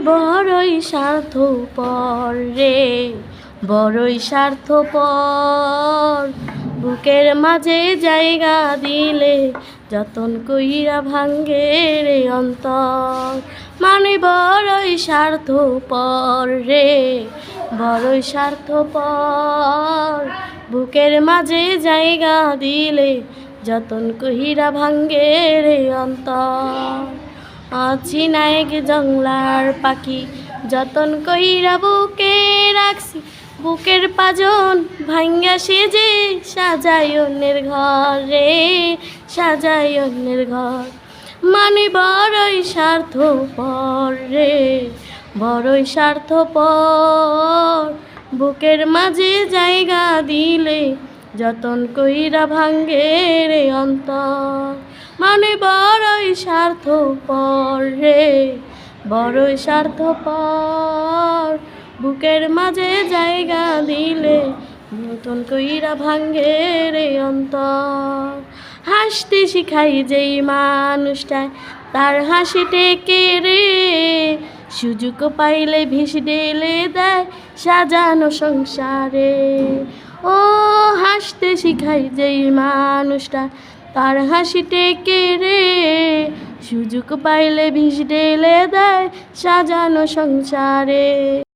বড়ই স্বার্থপর রে, বড়ই স্বার্থপর। বুকের মাঝে জায়গা দিলে যতন কইরা ভাঙ্গে রে অন্তর। মানে বড়ই স্বার্থপর রে, বড়ই স্বার্থপর। বুকের মাঝে জায়গা দিলে যতন কহিরা ভাঙ্গে রে অন্তর। আছি নায়ক জংলার পাখি। যতন কইরা বুকে রাখছি, বুকের পাজন ভাঙ্গা সেজে সাজাই অন্যের ঘর রে সাজাই অন্যের ঘর। মানে বড়ই স্বার্থপর রে, বড়ই স্বার্থ স্বার্থপর। বুকের মাঝে জায়গা দিলে যতন কইরা ভাঙ্গে রে অন্তর। মানে বড়ই স্বার্থপর রে, বড়ই স্বার্থপর। বুকের মাঝে জায়গা দিলে নতুন কইরা ভাঙ্গে রে অন্তর। হাসতে শিখাই যেই মানুষটায় তার হাসি টেকে রে, সুযোগ পাইলে ভিস ঢেলে দেয় সাজানো সংসারে। ও হাসতে শিখাই যেই মানুষটা তার হাসি টেকে রে। সুযোগ পাইলে ভিজ ঢেলে দেয় সাজানো সংসারে।